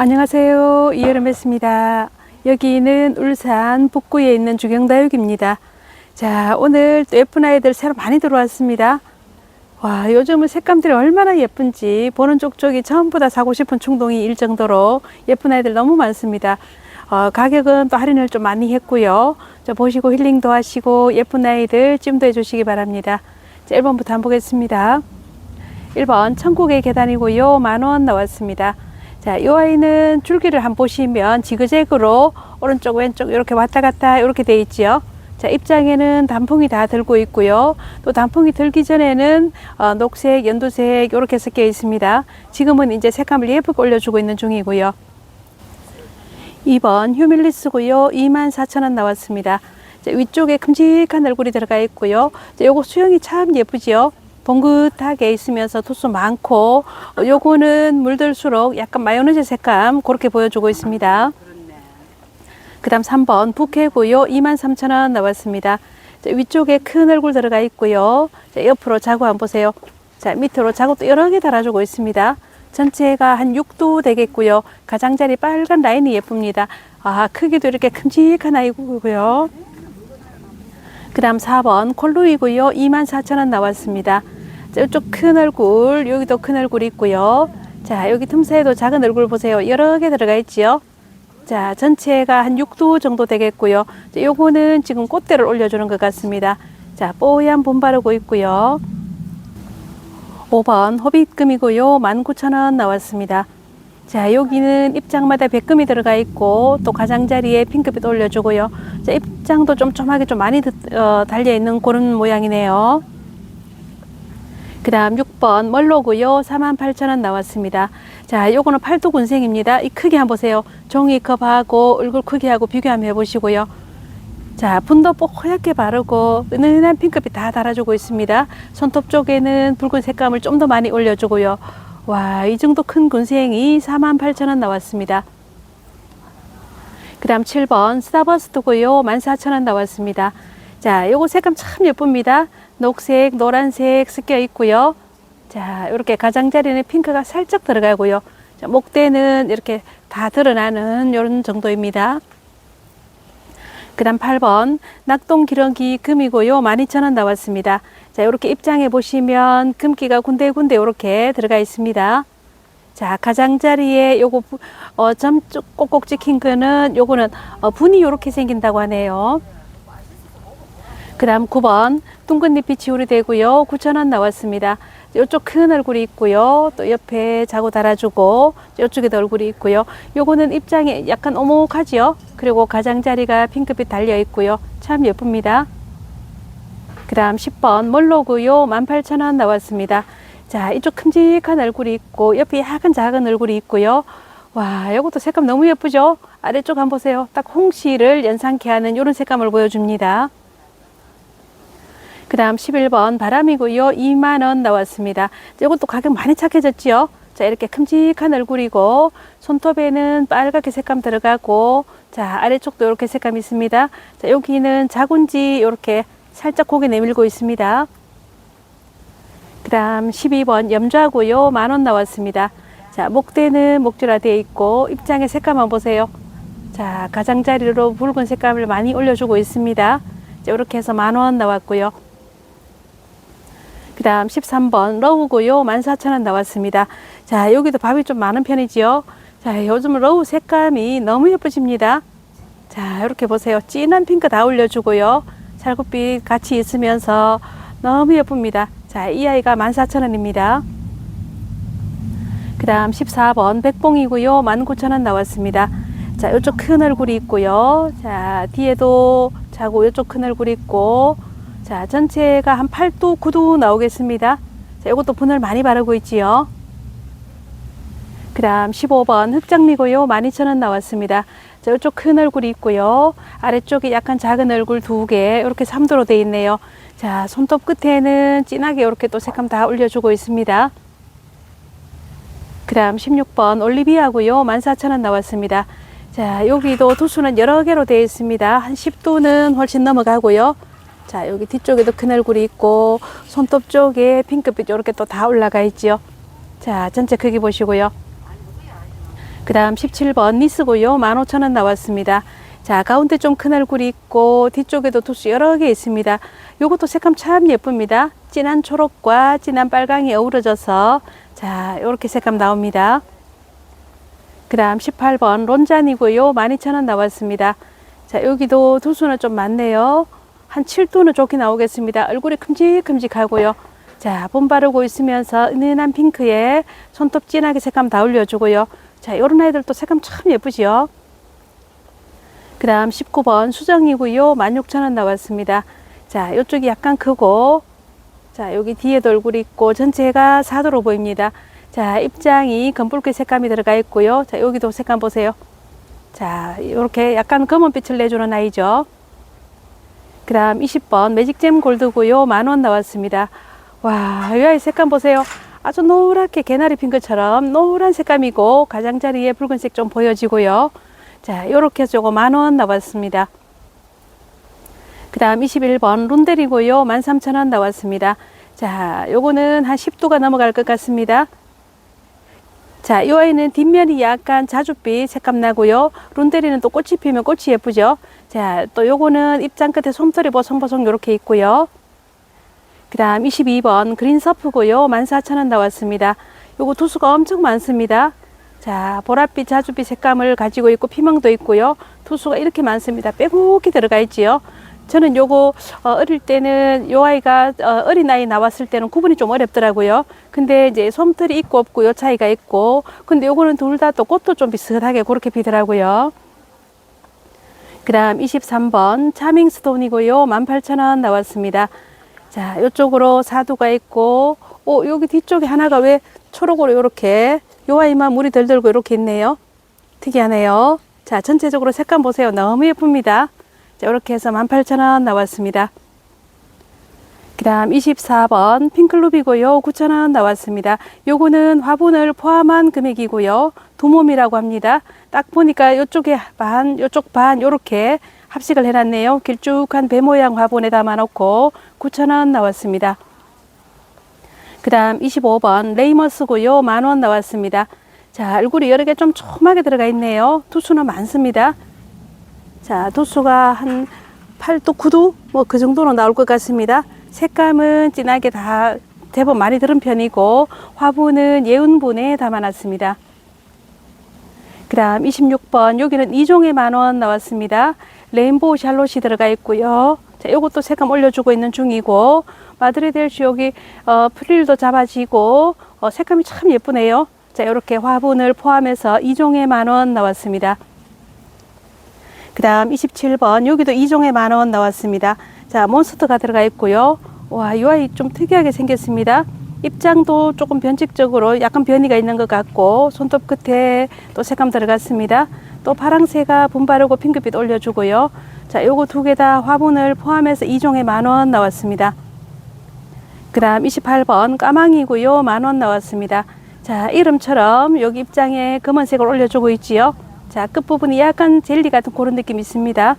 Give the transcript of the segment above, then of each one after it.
안녕하세요. 이여름했습니다. 여기는 울산 북구에 있는 주경다육입니다. 자, 오늘 또 예쁜 아이들 새로 많이 들어왔습니다. 와, 요즘은 색감들이 얼마나 예쁜지 보는 쪽쪽이 전부 다 사고 싶은 충동이 일 정도로 예쁜 아이들 너무 많습니다. 어, 가격은 또 할인을 좀 많이 했고요. 저 보시고 힐링도 하시고 예쁜 아이들 찜도 해주시기 바랍니다. 자, 1번부터 한번 보겠습니다. 1번 천국의 계단이고요. 만 원 나왔습니다. 자, 이 아이는 줄기를 한번 보시면 지그재그로 오른쪽 왼쪽 이렇게 왔다 갔다 이렇게 돼 있지요. 자, 입장에는 단풍이 다 들고 있고요. 또 단풍이 들기 전에는 어, 녹색, 연두색 이렇게 섞여 있습니다. 지금은 이제 색감을 예쁘게 올려주고 있는 중이고요. 2번 휴밀리스고요. 24,000원 나왔습니다. 자, 위쪽에 큼직한 얼굴이 들어가 있고요. 자, 요거 수영이 참 예쁘지요. 봉긋하게 있으면서 도수 많고 어, 요거는 물들수록 약간 마요네즈 색감 그렇게 보여주고 있습니다. 그 다음 3번 부케고요. 23,000원 나왔습니다. 자, 위쪽에 큰 얼굴 들어가 있고요. 자, 옆으로 자구 한번 보세요. 자, 밑으로 자구도 여러 개 달아주고 있습니다. 전체가 한 6도 되겠고요. 가장자리 빨간 라인이 예쁩니다. 아, 크기도 이렇게 큼직한 아이고요. 그 다음 4번 콜루이고요. 24,000원 나왔습니다. 자, 이쪽 큰 얼굴, 여기도 큰 얼굴 있고요. 자, 여기 틈새에도 작은 얼굴 보세요. 여러 개 들어가 있지요. 자, 전체가 한 6도 정도 되겠고요. 자, 요거는 지금 꽃대를 올려주는 것 같습니다. 자, 뽀얀 봄 바르고 있고요. 5번 호빗금이고요. 19,000원 나왔습니다. 자, 여기는 입장마다 백금이 들어가 있고 또 가장자리에 핑크빛 올려주고요. 자, 입장도 좀 쫌하게 좀 많이 드- 어, 달려 있는 그런 모양이네요. 그 다음 6번 멀로고요. 48,000원 나왔습니다. 자, 요거는 팔도 군생입니다. 이 크기 한번 보세요. 종이컵하고 얼굴 크기하고 비교 한번 해보시고요. 자, 분도 뽀얗게 바르고 은은한 핑크빛 다 달아주고 있습니다. 손톱 쪽에는 붉은 색감을 좀 더 많이 올려주고요. 와, 이 정도 큰 군생이 48,000원 나왔습니다. 그 다음 7번 스타버스트고요. 14,000원 나왔습니다. 자, 요거 색감 참 예쁩니다. 녹색, 노란색 섞여 있고요. 자, 이렇게 가장자리는 핑크가 살짝 들어가고요. 자, 목대는 이렇게 다 드러나는 이런 정도입니다. 그 다음 8번 낙동 기러기 금이고요. 12,000원 나왔습니다. 자, 이렇게 입장해 보시면 금기가 군데군데 이렇게 들어가 있습니다. 자, 가장자리에 요거 부- 어, 점쭉 꼭꼭 찍힌 거는 요거는 어, 분이 이렇게 생긴다고 하네요. 그 다음 9번 둥근잎이 지우리 되고요. 9,000원 나왔습니다. 이쪽 큰 얼굴이 있고요. 또 옆에 자고 달아주고 이쪽에도 얼굴이 있고요. 요거는 입장에 약간 오목하지요. 그리고 가장자리가 핑크빛 달려 있고요. 참 예쁩니다. 그 다음 10번 멀로고요. 18,000원 나왔습니다. 자, 이쪽 큼직한 얼굴이 있고 옆에 약간 작은 얼굴이 있고요. 와, 이것도 색감 너무 예쁘죠? 아래쪽 한번 보세요. 딱 홍시를 연상케 하는 이런 색감을 보여줍니다. 그 다음 11번 바람이고요. 2만원 나왔습니다. 자, 이것도 가격 많이 착해졌지요? 자, 이렇게 큼직한 얼굴이고, 손톱에는 빨갛게 색감 들어가고, 자, 아래쪽도 이렇게 색감 있습니다. 자, 여기는 자군지 이렇게 살짝 고개 내밀고 있습니다. 그 다음 12번 염좌고요. 만원 나왔습니다. 자, 목대는 목줄화 되어 있고, 입장의 색감만 보세요. 자, 가장자리로 붉은 색감을 많이 올려주고 있습니다. 자, 이렇게 해서 만 원 나왔고요. 그 다음 13번 러우고요. 14,000원 나왔습니다. 자, 여기도 밥이 좀 많은 편이지요. 자, 요즘 러우 색감이 너무 예쁘십니다. 자, 이렇게 보세요. 진한 핑크 다 올려주고요. 살구빛 같이 있으면서 너무 예쁩니다. 자, 이 아이가 14,000원입니다. 그 다음 14번 백봉이고요. 19,000원 나왔습니다. 자, 이쪽 큰 얼굴이 있고요. 자, 뒤에도 자고 이쪽 큰 얼굴이 있고, 자, 전체가 한 8도, 9도 나오겠습니다. 자, 이것도 분을 많이 바르고 있지요. 그 다음 15번 흑장미고요. 12,000원 나왔습니다. 자, 이쪽 큰 얼굴이 있고요. 아래쪽에 약간 작은 얼굴 두 개, 이렇게 3도로 되어 있네요. 자, 손톱 끝에는 진하게 이렇게 또 색감 다 올려주고 있습니다. 그 다음 16번 올리비아고요. 14,000원 나왔습니다. 자, 여기도 도수는 여러 개로 되어 있습니다. 한 10도는 훨씬 넘어가고요. 자, 여기 뒤쪽에도 큰 얼굴이 있고, 손톱 쪽에 핑크빛 이렇게 또 다 올라가 있지요. 자, 전체 크기 보시고요. 그 다음 17번 니스고요. 15,000원 나왔습니다. 자, 가운데 좀 큰 얼굴이 있고 뒤쪽에도 투수 여러 개 있습니다. 요것도 색감 참 예쁩니다. 진한 초록과 진한 빨강이 어우러져서 자, 요렇게 색감 나옵니다. 그 다음 18번 론잔이고요. 12,000원 나왔습니다. 자, 여기도 투수는 좀 많네요. 한 7도는 좋게 나오겠습니다. 얼굴이 큼직큼직하고요. 자, 봄 바르고 있으면서 은은한 핑크에 손톱 진하게 색감 다 올려주고요. 자, 요런 아이들도 색감 참 예쁘지요. 그 다음 19번 수정이고요. 16,000원 나왔습니다. 자, 요쪽이 약간 크고, 자, 여기 뒤에도 얼굴이 있고, 전체가 사도로 보입니다. 자, 입장이 검붉게 색감이 들어가 있고요. 자, 여기도 색감 보세요. 자, 이렇게 약간 검은빛을 내주는 아이죠. 그 다음 20번 매직잼 골드고요. 만원 나왔습니다. 와, 이 색감 보세요. 아주 노랗게 개나리 핀 것처럼 노란 색감이고 가장자리에 붉은색 좀 보여지고요. 자, 요렇게 저거 만원 나왔습니다. 그 다음 21번 룬델이고요. 13,000원 나왔습니다. 자, 요거는 한 10도가 넘어갈 것 같습니다. 자, 이 아이는 뒷면이 약간 자줏빛 색감 나고요. 룬데리는 또 꽃이 피면 꽃이 예쁘죠. 자, 또 요거는 입장 끝에 솜털이 보송보송 요렇게 있고요. 그 다음 22번 그린 서프고요. 14,000원 나왔습니다. 요거 투수가 엄청 많습니다. 자, 보랏빛 자줏빛 색감을 가지고 있고 피망도 있고요. 투수가 이렇게 많습니다. 빼곡히 들어가 있지요. 저는 요거 어, 어릴 때는 요 아이가 어, 어린 아이 나왔을 때는 구분이 좀 어렵더라고요. 근데 이제 솜털이 있고 없고 요 차이가 있고 근데 요거는 둘 다 또 꽃도 좀 비슷하게 그렇게 피더라고요. 그 다음 23번 차밍스톤이고요. 18,000원 나왔습니다. 자, 요쪽으로 사두가 있고, 오, 여기 뒤쪽에 하나가 왜 초록으로 요렇게, 요 아이만 물이 덜 들고 이렇게 있네요. 특이하네요. 자, 전체적으로 색감 보세요. 너무 예쁩니다. 자, 이렇게 해서 18,000원 나왔습니다. 그 다음 24번 핑클룹이고요. 9,000원 나왔습니다. 요거는 화분을 포함한 금액이고요. 두몸이라고 합니다. 딱 보니까 요쪽에 반, 요쪽 반, 요렇게 합식을 해놨네요. 길쭉한 배 모양 화분에 담아놓고 9,000원 나왔습니다. 그 다음 25번 레이머스고요. 만 원 나왔습니다. 자, 얼굴이 여러 개 좀 촘하게 들어가 있네요. 투수는 많습니다. 자, 도수가 한 8도, 9도? 뭐 그 정도로 나올 것 같습니다. 색감은 진하게 다 제법 많이 들은 편이고, 화분은 예운분에 담아놨습니다. 그 다음 26번, 여기는 2종에 만원 나왔습니다. 레인보우 샬롯이 들어가 있고요. 자, 요것도 색감 올려주고 있는 중이고, 마드리델 여기, 어, 프릴도 잡아지고, 어, 색감이 참 예쁘네요. 자, 이렇게 화분을 포함해서 2종에 만원 나왔습니다. 그 다음 27번 여기도 2종에 만원 나왔습니다. 자 몬스터가 들어가 있고요. 와이 아이 좀 특이하게 생겼습니다. 입장도 조금 변칙적으로 약간 변이가 있는 것 같고 손톱 끝에 또 색감 들어갔습니다. 또 파랑새가 분바르고 핑크빛 올려주고요. 자 요거 두 개 다 화분을 포함해서 2종에 만 원 나왔습니다. 그 다음 28번 까망이고요. 만 원 나왔습니다. 자 이름처럼 여기 입장에 검은색을 올려주고 있지요 자, 끝부분이 약간 젤리 같은 그런 느낌이 있습니다.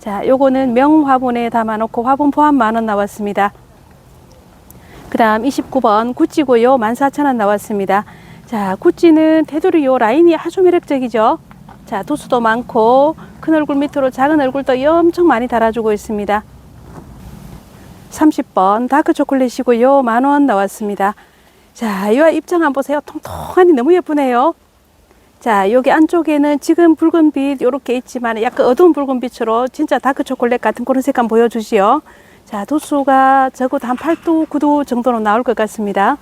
자, 요거는 명 화분에 담아놓고 화분 포함 만 원 나왔습니다. 그 다음 29번 구찌고요. 14,000원 나왔습니다. 자, 구찌는 테두리 요 라인이 아주 매력적이죠. 자, 도수도 많고 큰 얼굴 밑으로 작은 얼굴도 엄청 많이 달아주고 있습니다. 30번 다크 초콜릿이고요. 만 원 나왔습니다. 자, 이 입장 한번 보세요. 통통하니 너무 예쁘네요. 자, 여기 안쪽에는 지금 붉은빛 이렇게 있지만 약간 어두운 붉은빛으로 진짜 다크 초콜릿 같은 그런 색감 보여주시오. 자, 도수가 적어도 한 8도, 9도 정도로 나올 것 같습니다.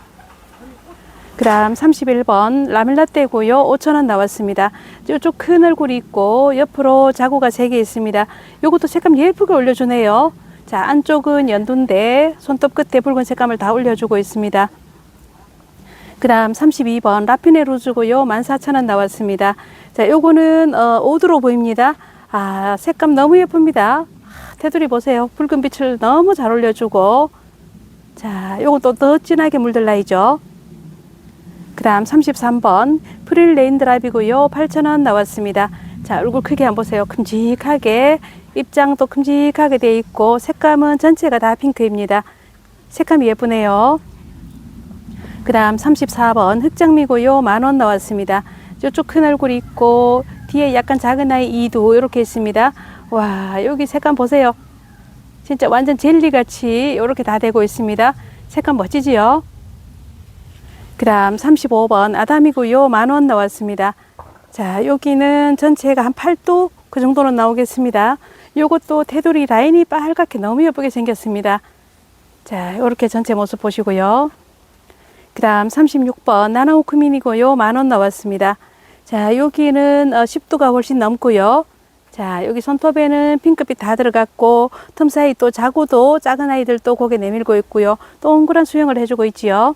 그 다음 31번 라멜라떼고요. 5,000원 나왔습니다. 이쪽 큰 얼굴이 있고 옆으로 자구가 3개 있습니다. 요것도 색감 예쁘게 올려주네요. 자, 안쪽은 연두인데 손톱 끝에 붉은 색감을 다 올려주고 있습니다. 그 다음 32번 라피네 루즈고요. 14,000원 나왔습니다. 자, 요거는 어, 오드로 보입니다. 아, 색감 너무 예쁩니다. 아, 테두리 보세요. 붉은 빛을 너무 잘 올려주고 자, 요건 또 더 진하게 물들 나이죠. 그 다음 33번 프릴 레인 드랍이고요. 8,000원 나왔습니다. 자, 얼굴 크게 한번 보세요. 큼직하게 입장도 큼직하게 되어 있고 색감은 전체가 다 핑크입니다. 색감이 예쁘네요. 그 다음 34번 흑장미고요. 만원 나왔습니다. 이쪽 큰 얼굴이 있고 뒤에 약간 작은 아이 이도 이렇게 있습니다. 와 여기 색감 보세요. 진짜 완전 젤리 같이 이렇게 다 되고 있습니다. 색감 멋지지요? 그 다음 35번 아담이고요. 만원 나왔습니다. 자, 여기는 전체가 한 8도 그 정도는 나오겠습니다. 요것도 테두리 라인이 빨갛게 너무 예쁘게 생겼습니다. 자, 이렇게 전체 모습 보시고요. 그 다음 36번 나나오크민이고요. 만원 나왔습니다. 자, 여기는 어, 10도가 훨씬 넘고요. 자, 여기 손톱에는 핑크빛 다 들어갔고 틈 사이 또 자고도 작은 아이들도 고개 내밀고 있고요. 동그란 수영을 해주고 있지요.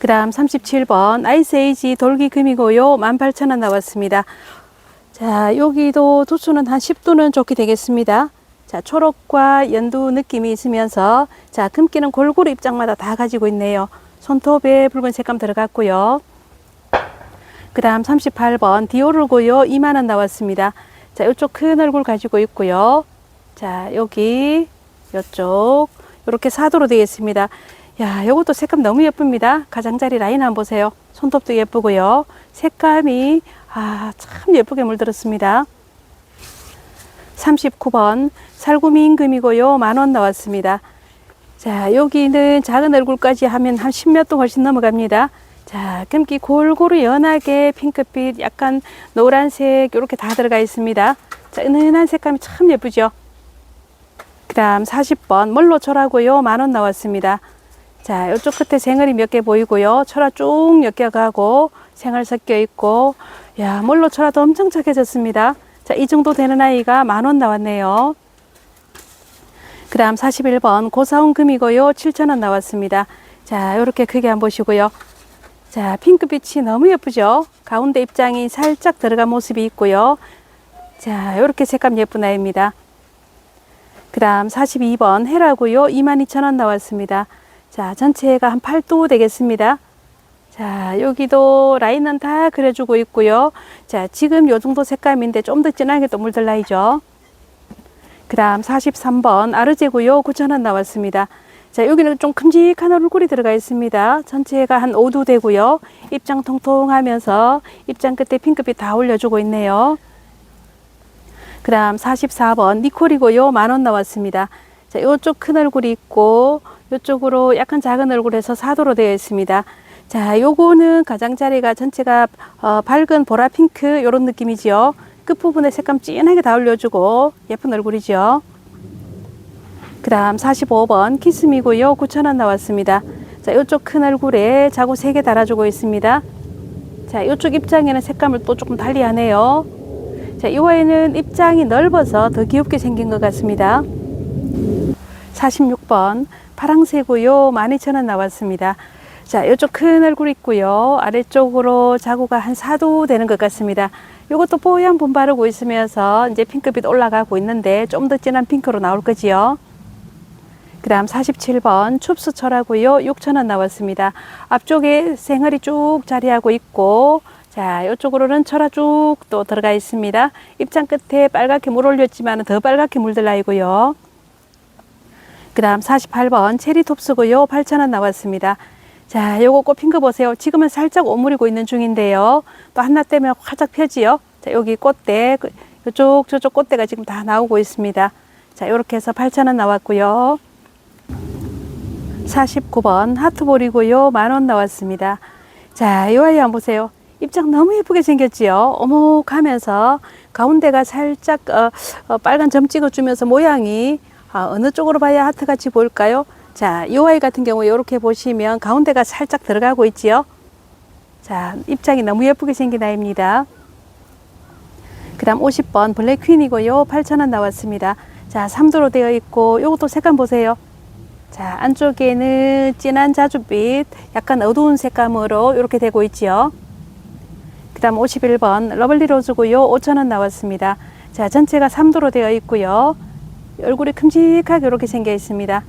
그 다음 37번 아이스에이지 돌기금이고요. 18,000원 나왔습니다. 자, 여기도 도수는 한 10도는 좋게 되겠습니다. 자, 초록과 연두 느낌이 있으면서 자, 금기는 골고루 입장마다 다 가지고 있네요. 손톱에 붉은 색감 들어갔고요. 그 다음 38번 디오르고요. 2만원 나왔습니다. 자, 이쪽 큰 얼굴 가지고 있고요. 자, 여기, 이쪽, 이렇게 사도로 되어 있습니다. 야, 이것도 색감 너무 예쁩니다. 가장자리 라인 한번 보세요. 손톱도 예쁘고요. 색감이, 아, 참 예쁘게 물들었습니다. 39번 살구미 임금이고요. 만 원 나왔습니다. 자, 여기는 작은 얼굴까지 하면 한 10몇 도 훨씬 넘어갑니다. 자, 금기 골고루 연하게 핑크빛, 약간 노란색 이렇게 다 들어가 있습니다. 자, 은은한 색감이 참 예쁘죠. 그 다음 40번 멀로초라고요. 만 원 나왔습니다. 자, 이쪽 끝에 생얼이 몇 개 보이고요. 철화 쭉 엮여가고 생얼 섞여 있고, 야, 멀로초라도 엄청 착해졌습니다. 자, 이 정도 되는 아이가 만 원 나왔네요. 그 다음 41번 고사원 금이고요. 7,000원 나왔습니다. 자, 이렇게 크게 한번 보시고요. 자, 핑크빛이 너무 예쁘죠? 가운데 입장이 살짝 들어간 모습이 있고요. 자, 이렇게 색감 예쁜 아이입니다. 그 다음 42번 해라고요. 22,000원 나왔습니다. 자, 전체가 한 8도 되겠습니다. 자, 여기도 라인은 다 그려주고 있고요. 자, 지금 요 정도 색감인데 좀 더 진하게 또 물들 나이죠. 그 다음 43번 아르제고요. 9,000원 나왔습니다. 자, 여기는 좀 큼직한 얼굴이 들어가 있습니다. 전체가 한 5도 되고요. 입장 통통하면서 입장 끝에 핑크빛 다 올려주고 있네요. 그 다음 44번 니콜이고요. 만 원 나왔습니다. 자, 요쪽 큰 얼굴이 있고 요쪽으로 약간 작은 얼굴에서 사도로 되어 있습니다. 자, 요거는 가장자리가 전체가 어, 밝은 보라 핑크 요런 느낌이지요. 끝부분에 색감 진하게 다 올려주고 예쁜 얼굴이죠. 그 다음 45번 키스미고요. 9,000원 나왔습니다. 자, 요쪽 큰 얼굴에 자구 3개 달아주고 있습니다. 자, 요쪽 입장에는 색감을 또 조금 달리 하네요. 자, 이 아이는 입장이 넓어서 더 귀엽게 생긴 것 같습니다. 46번 파랑새고요. 12,000원 나왔습니다. 자, 이쪽 큰 얼굴 있고요. 아래쪽으로 자구가 한 4도 되는 것 같습니다. 이것도 뽀얀 분 바르고 있으면서 이제 핑크빛 올라가고 있는데 좀 더 진한 핑크로 나올 거지요. 그 다음 47번 춥수철하고요. 6,000원 나왔습니다. 앞쪽에 생얼이 쭉 자리하고 있고 자, 이쪽으로는 철화 쭉 또 들어가 있습니다. 입장 끝에 빨갛게 물 올렸지만 더 빨갛게 물들 나 이고요. 그 다음 48번 체리톱스고요. 8,000원 나왔습니다. 자, 요거 꽃핀 거 보세요. 지금은 살짝 오므리고 있는 중인데요. 또 한나 때문에 활짝 펴지요. 자, 여기 꽃대, 그, 요쪽, 저쪽 꽃대가 지금 다 나오고 있습니다. 자, 요렇게 해서 8,000원 나왔고요. 49번 하트볼이고요. 만 원 나왔습니다. 자, 이 아이 한번 보세요. 입장 너무 예쁘게 생겼지요. 오목하면서 가운데가 살짝 어, 어, 빨간 점 찍어주면서 모양이 아, 어느 쪽으로 봐야 하트 같이 보일까요? 자, 이 아이 같은 경우 이렇게 보시면 가운데가 살짝 들어가고 있지요. 자, 입장이 너무 예쁘게 생긴 아이입니다. 그 다음 50번 블랙퀸이고요. 8,000원 나왔습니다. 자, 3도로 되어 있고, 요것도 색감 보세요. 자, 안쪽에는 진한 자주빛, 약간 어두운 색감으로 이렇게 되고 있지요. 그 다음 51번 러블리 로즈고요. 5,000원 나왔습니다. 자, 전체가 3도로 되어 있고요. 얼굴이 큼직하게 이렇게 생겨 있습니다.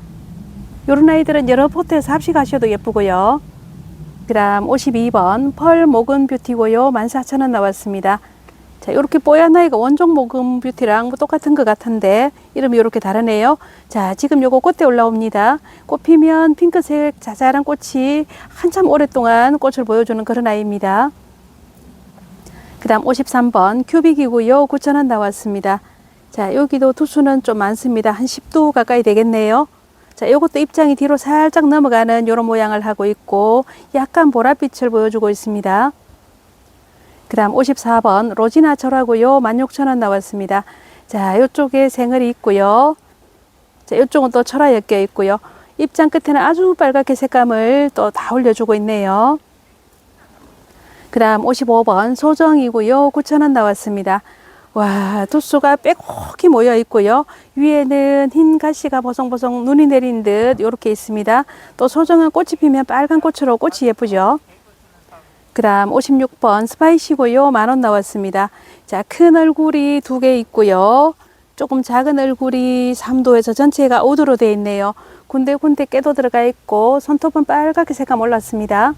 요런 아이들은 여러 포트에서 합식하셔도 예쁘고요. 그 다음 52번 펄 모근 뷰티고요. 14,000원 나왔습니다. 자, 이렇게 뽀얀 아이가 원종 모금 뷰티랑 뭐 똑같은 것 같은데 이름이 이렇게 다르네요. 자, 지금 요거 꽃대 올라옵니다. 꽃 피면 핑크색 자잘한 꽃이 한참 오랫동안 꽃을 보여주는 그런 아이입니다. 그 다음 53번 큐빅이고요. 9,000원 나왔습니다. 자, 여기도 투수는 좀 많습니다. 한 10도 가까이 되겠네요. 자, 요것도 입장이 뒤로 살짝 넘어가는 이런 모양을 하고 있고 약간 보랏빛을 보여주고 있습니다. 그 다음 54번 로지나 철하고요. 16,000원 나왔습니다. 자, 요쪽에 생얼이 있고요. 자, 요쪽은 또 철화 엮여 있고요. 입장 끝에는 아주 빨갛게 색감을 또 다 올려주고 있네요. 그 다음 55번 소정이고요. 9,000원 나왔습니다. 와, 두수가 빼곡히 모여 있고요. 위에는 흰 가시가 보송보송 눈이 내린 듯 이렇게 있습니다. 또 소정은 꽃이 피면 빨간 꽃으로 꽃이 예쁘죠. 그 다음 56번 스파이시고요. 만 원 나왔습니다. 자, 큰 얼굴이 두 개 있고요. 조금 작은 얼굴이 3도에서 전체가 5도로 되어 있네요. 군데군데 깨도 들어가 있고 손톱은 빨갛게 색감 올랐습니다.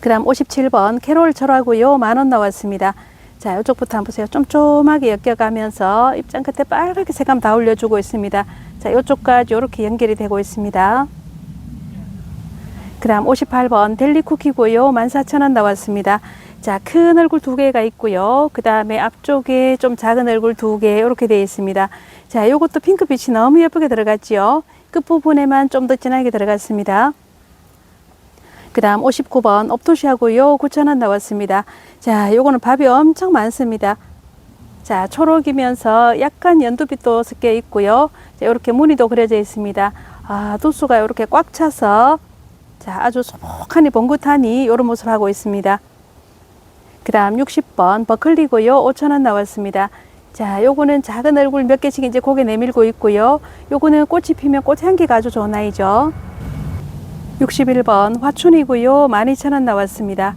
그 다음 57번 캐롤 철하고요. 만 원 나왔습니다. 자, 이쪽부터 한번 보세요. 쫌쫌하게 엮여가면서 입장 끝에 빨갛게 색감 다 올려주고 있습니다. 자, 이쪽까지 이렇게 연결이 되고 있습니다. 그 다음 58번 델리 쿠키고요. 14,000원 나왔습니다. 자, 큰 얼굴 두 개가 있고요. 그 다음에 앞쪽에 좀 작은 얼굴 두 개 이렇게 되어 있습니다. 자, 요것도 핑크빛이 너무 예쁘게 들어갔지요. 끝부분에만 좀 더 진하게 들어갔습니다. 그 다음 59번 옵토시하고요. 9,000원 나왔습니다. 자, 요거는 밥이 엄청 많습니다. 자, 초록이면서 약간 연두빛도 섞여 있고요. 자, 이렇게 무늬도 그려져 있습니다. 아, 도수가 이렇게 꽉 차서 자, 아주 소복하니 봉긋하니 이런 모습을 하고 있습니다. 그 다음 60번 버클리고요. 5,000원 나왔습니다. 자, 요거는 작은 얼굴 몇 개씩 이제 고개 내밀고 있고요. 요거는 꽃이 피면 꽃 향기가 아주 좋은 아이죠. 61번 화춘이고요. 12,000원 나왔습니다.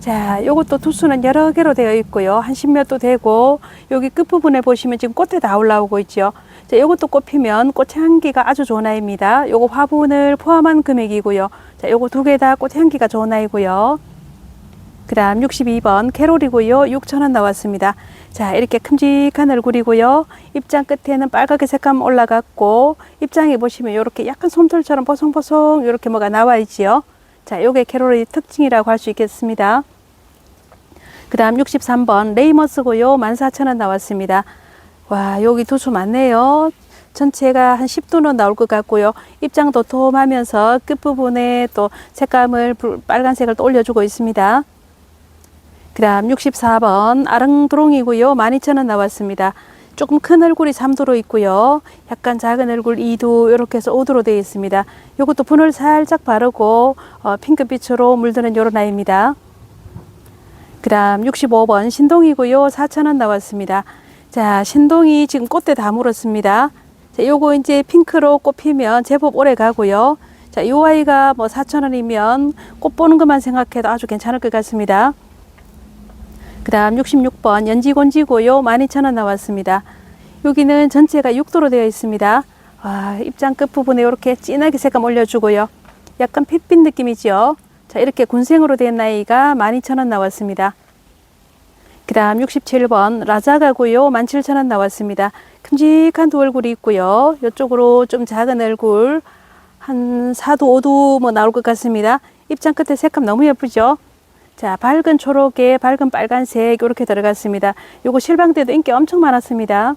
자, 요것도 투수는 여러 개로 되어 있고요. 한 10몇도 되고, 여기 끝부분에 보시면 지금 꽃에 다 올라오고 있죠. 자, 요것도 꽃 피면 꽃 향기가 아주 좋은 아이입니다. 요거 화분을 포함한 금액이고요. 자, 요거 두 개 다 꽃 향기가 좋은 아이고요. 그 다음 62번 캐롤이고요. 6,000원 나왔습니다. 자, 이렇게 큼직한 얼굴이고요. 입장 끝에는 빨갛게 색감 올라갔고, 입장에 보시면 이렇게 약간 솜털처럼 보송보송 이렇게 뭐가 나와 있지요. 자, 요게 캐롤의 특징이라고 할 수 있겠습니다. 그 다음 63번 레이머스 고요. 14,000원 나왔습니다. 와, 여기 두수 많네요. 전체가 한 10도는 나올 것 같고요. 입장 도톰하면서 끝부분에 또 색감을 불- 빨간색을 또 올려주고 있습니다. 그 다음 64번 아릉드롱이고요. 12,000원 나왔습니다. 조금 큰 얼굴이 3도로 있고요. 약간 작은 얼굴 2도 이렇게 해서 5도로 되어 있습니다. 이것도 분을 살짝 바르고 어, 핑크빛으로 물드는 요런 아이입니다. 그 다음 65번 신동이고요. 4,000원 나왔습니다. 자, 신동이 지금 꽃대 다 물었습니다. 자, 요거 이제 핑크로 꽃 피면 제법 오래 가고요. 자, 요 아이가 뭐 4,000원이면 꽃 보는 것만 생각해도 아주 괜찮을 것 같습니다. 그 다음 66번 연지곤지고요. 12,000원 나왔습니다. 여기는 전체가 6도로 되어 있습니다. 와, 입장 끝부분에 이렇게 진하게 색감 올려주고요. 약간 핏빛 느낌이죠. 자, 이렇게 군생으로 된 나이가 12,000원 나왔습니다. 그 다음 67번 라자가고요. 17,000원 나왔습니다. 큼직한 두 얼굴이 있고요. 이쪽으로 좀 작은 얼굴 한 4도, 5도 뭐 나올 것 같습니다. 입장 끝에 색감 너무 예쁘죠? 자, 밝은 초록에 밝은 빨간색 이렇게 들어갔습니다. 요거 실방 때도 인기 엄청 많았습니다.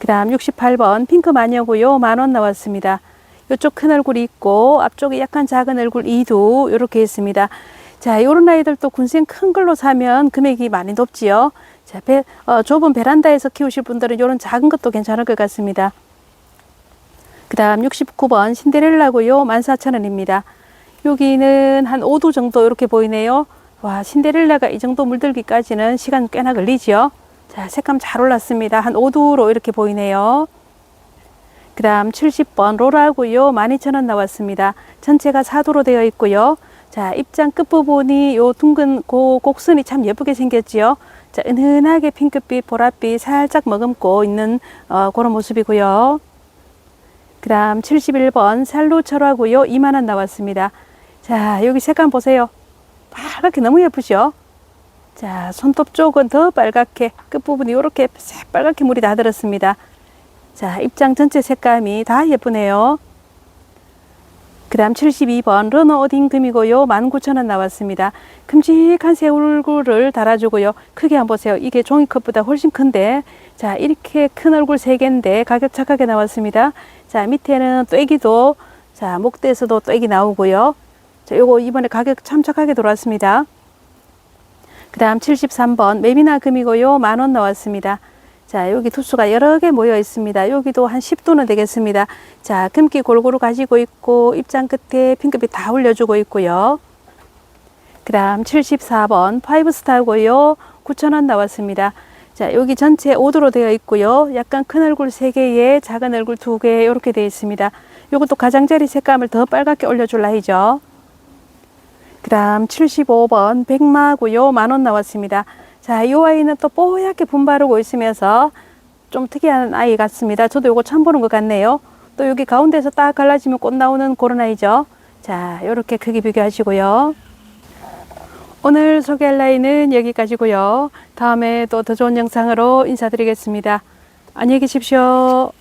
그 다음 68번 핑크 마녀고요. 만원 나왔습니다. 이쪽 큰 얼굴이 있고 앞쪽에 약간 작은 얼굴 2도 이렇게 있습니다. 자, 요런 아이들 또 군생 큰 걸로 사면 금액이 많이 높지요. 자, 배, 어, 좁은 베란다에서 키우실 분들은 요런 작은 것도 괜찮을 것 같습니다. 그 다음 69번 신데렐라고요. 14,000원입니다. 여기는 한 5도 정도 이렇게 보이네요. 와, 신데렐라가 이 정도 물들기까지는 시간 꽤나 걸리죠. 자, 색감 잘 올랐습니다. 한 5도로 이렇게 보이네요. 그 다음 70번 로라고요. 12,000원 나왔습니다. 전체가 4도로 되어 있고요. 자, 입장 끝부분이 요 둥근 고 곡선이 참 예쁘게 생겼지요. 자, 은은하게 핑크빛, 보랏빛 살짝 머금고 있는 어, 그런 모습이고요. 그 다음 71번 살로 철화고요. 2만원 나왔습니다. 자, 여기 색감 보세요. 빨갛게 너무 예쁘죠? 자, 손톱 쪽은 더 빨갛게, 끝부분이 이렇게 빨갛게 물이 다 들었습니다. 자, 입장 전체 색감이 다 예쁘네요. 그 다음 72번 르너 어딘 금이고요. 19,000원 나왔습니다. 큼직한 새 얼굴을 달아주고요. 크게 한번 보세요. 이게 종이컵보다 훨씬 큰데 자 이렇게 큰 얼굴 세 개인데 가격 착하게 나왔습니다. 자 밑에는 또 애기도 자 목대에서도 또 애기 나오고요. 자 요거 이번에 가격 참 착하게 들어왔습니다. 그 다음 73번 매미나 금이고요. 만 원 나왔습니다. 자, 여기 두수가 여러 개 모여 있습니다. 여기도 한 10도는 되겠습니다. 자, 금기 골고루 가지고 있고, 입장 끝에 핑크빛 다 올려주고 있고요. 그 다음 74번 파이브스타고요. 9,000원 나왔습니다. 자, 여기 전체 5도로 되어 있고요. 약간 큰 얼굴 3개에 작은 얼굴 2개 이렇게 되어 있습니다. 요것도 가장자리 색감을 더 빨갛게 올려줄 나이죠. 그 다음 75번 백마고요. 만원 나왔습니다. 자, 이 아이는 또 뽀얗게 분바르고 있으면서 좀 특이한 아이 같습니다. 저도 요거 처음 보는 것 같네요. 또 여기 가운데서 딱 갈라지면 꽃 나오는 그런 아이죠. 자, 요렇게 크기 비교하시고요. 오늘 소개할 아이는 여기까지고요. 다음에 또 더 좋은 영상으로 인사드리겠습니다. 안녕히 계십시오.